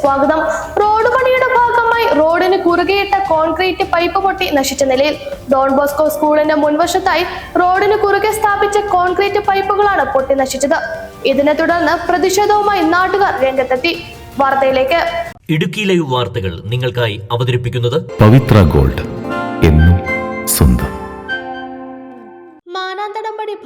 സ്വാഗതം. റോഡ് പണിയുടെ ഭാഗമായി റോഡിന് കുറുകെയിട്ട കോൺക്രീറ്റ് പൈപ്പ് പൊട്ടി നശിച്ച നിലയിൽ ഡോൺ ബോസ്കോ സ്കൂളിന്റെ മുൻവശത്തായി റോഡിന് കുറുകെ സ്ഥാപിച്ച കോൺക്രീറ്റ് പൈപ്പുകളാണ് പൊട്ടി നശിച്ചത്. ഇതിനെ തുടർന്ന് പ്രതിഷേധവുമായി നാട്ടുകാർ രംഗത്തെത്തി. വാർത്തയിലേക്ക്. ഇടുക്കി ലൈവ് വാർത്തകൾ നിങ്ങൾക്കായി അവതരിപ്പിക്കുന്നത് പവിത്ര ഗോൾഡ് എന്നും സ്വന്തം.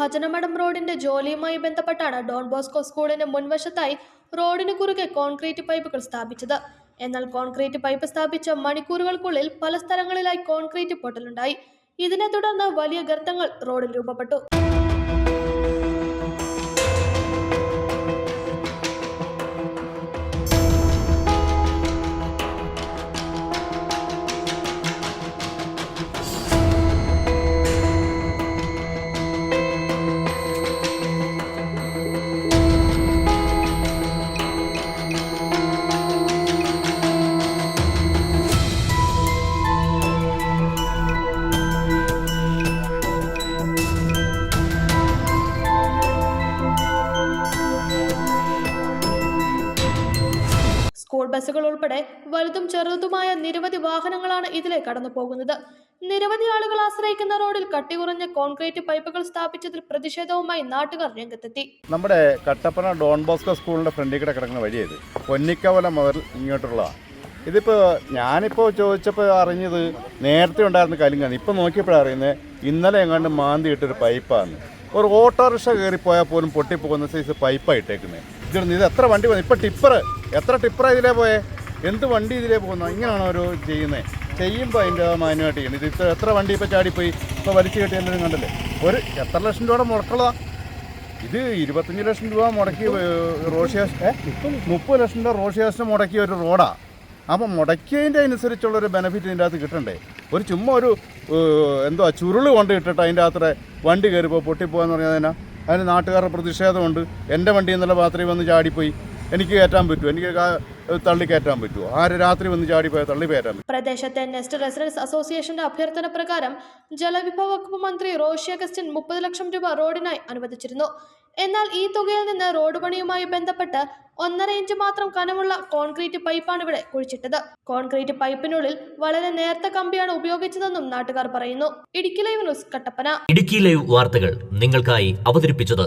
ഭജനമഠം റോഡിന്റെ ജോലിയുമായി ബന്ധപ്പെട്ടാണ് ഡോൺ ബോസ്കോ സ്കൂളിന് മുൻവശത്തായി റോഡിന് കുറുകെ കോൺക്രീറ്റ് പൈപ്പുകൾ സ്ഥാപിച്ചത്. എന്നാൽ കോൺക്രീറ്റ് പൈപ്പ് സ്ഥാപിച്ച മണിക്കൂറുകൾക്കുള്ളിൽ പല സ്ഥലങ്ങളിലായി കോൺക്രീറ്റ് പൊട്ടലുണ്ടായി. ഇതിനെ തുടർന്ന് വലിയ ഗർത്തങ്ങൾ റോഡിൽ രൂപപ്പെട്ടു. ബസ്സുകൾ ഉൾപ്പെടെ വലുതും ചെറുതുമായ നിരവധി വാഹനങ്ങളാണ് ഇതിലെ കടന്നു പോകുന്നത് നിരവധി ആളുകൾ ആശ്രയിക്കുന്ന റോഡിൽ കട്ടി കുറഞ്ഞ കോൺക്രീറ്റ് പൈപ്പുകൾ സ്ഥാപിച്ചതിൽ പ്രതിഷേധവുമായി നാട്ടുകാർ രംഗത്തെത്തി. നമ്മുടെ കട്ടപ്പന ഡോൺ ബോസ്കോ സ്കൂളിന്റെ ഫ്രണ്ടിൽ കൂടെ കിടക്കുന്ന വഴിയത്. പൊന്നിക്കവല മുതൽ ഇങ്ങോട്ടുള്ളതാണ്. ഇതിപ്പോൾ ഞാനിപ്പോൾ ചോദിച്ചപ്പോൾ അറിഞ്ഞത് നേരത്തെ ഉണ്ടായിരുന്ന കലിങ്ങാണ് ഇപ്പോൾ നോക്കിയപ്പോഴാണ് അറിയുന്നത് ഇന്നലെ എങ്ങാണ്ട് മാന്തി ഇട്ടൊരു പൈപ്പാണ് ഒരു ഓട്ടോറിക്ഷ കയറിപ്പോയാൽ പോലും പൊട്ടിപ്പോകുന്ന സൈസ് പൈപ്പാണ് ഇട്ടേക്കുന്നത് ഇതിൽ ഇത് എത്ര വണ്ടി പോകുന്നത് ഇപ്പോൾ ടിപ്പർ എത്ര ടിപ്പറാണ് ഇതിലേ പോയേ? എന്ത് വണ്ടി ഇതിലേ പോകുന്നു? ഇങ്ങനെയാണ് ഒരു ചെയ്യുന്നത് ചെയ്യുമ്പോൾ അതിന്റെ മാന്യമായിട്ട് ചെയ്യുന്നത് ഇത് എത്ര വണ്ടി ഇപ്പോൾ ചാടിപ്പോയി? ഇപ്പോൾ വലിച്ചു കെട്ടി എല്ലാവരും കണ്ടല്ലേ? ഒരു എത്ര ലക്ഷം രൂപയുടെ മുടക്കുള്ളതാണ് ഇത് ഇരുപത്തഞ്ച് ലക്ഷം രൂപ മുടക്കി റോഷിയാസ് മുപ്പത് ലക്ഷം രൂപ ശേഷം മുടക്കിയ ഒരു റോഡാണ് അപ്പം മുടക്കിയതിന്റെ അനുസരിച്ചുള്ളൊരു ബെനിഫിറ്റ് ഇതിന്റെ അകത്ത് കിട്ടണ്ടേ? ഒരു ചുമ്മാ ഒരു എന്തോ ചുരുൾ കൊണ്ട് ഇട്ടിട്ട് അതിന്റെ അകത്ത് വണ്ടി കയറിപ്പോൾ പൊട്ടിപ്പോകാന്ന് പറഞ്ഞാൽ അതിനാ നാട്ടുകാരുടെ പ്രതിഷേധമുണ്ട്. എന്റെ വണ്ടി ഇന്നലെ രാത്രി വന്ന് ചാടിപ്പോയി. എനിക്ക് കയറ്റാൻ പറ്റുമോ? എനിക്ക് തള്ളി കയറ്റാൻ പറ്റുമോ? ആര് രാത്രി വന്ന് ചാടിപ്പോയാൽ തള്ളി കയറ്റാൻ പറ്റും? പ്രദേശത്തെ നെസ്റ്റ് റെസിഡൻസ് അസോസിയേഷന്റെ അഭ്യർത്ഥന പ്രകാരം ജലവിഭവ വകുപ്പ് മന്ത്രി റോഷി അഗസ്റ്റിൻ മുപ്പത് ലക്ഷം രൂപ റോഡിനായി അനുവദിച്ചിരുന്നു. എന്നാൽ ഈ തുകയിൽ നിന്ന് റോഡ് പണിയുമായി ബന്ധപ്പെട്ട് ഒന്നര ഇഞ്ച് മാത്രം കനമുള്ള കോൺക്രീറ്റ് പൈപ്പാണ് ഇവിടെ കുഴിച്ചിട്ടത്. കോൺക്രീറ്റ് പൈപ്പിനുള്ളിൽ വളരെ നേർത്ത കമ്പിയാണ് ഉപയോഗിച്ചതെന്നും നാട്ടുകാർ പറയുന്നു. Idukki live news Kattappana. Idukki live വാർത്തകൾ നിങ്ങൾക്കായി അവതരിപ്പിച്ചത്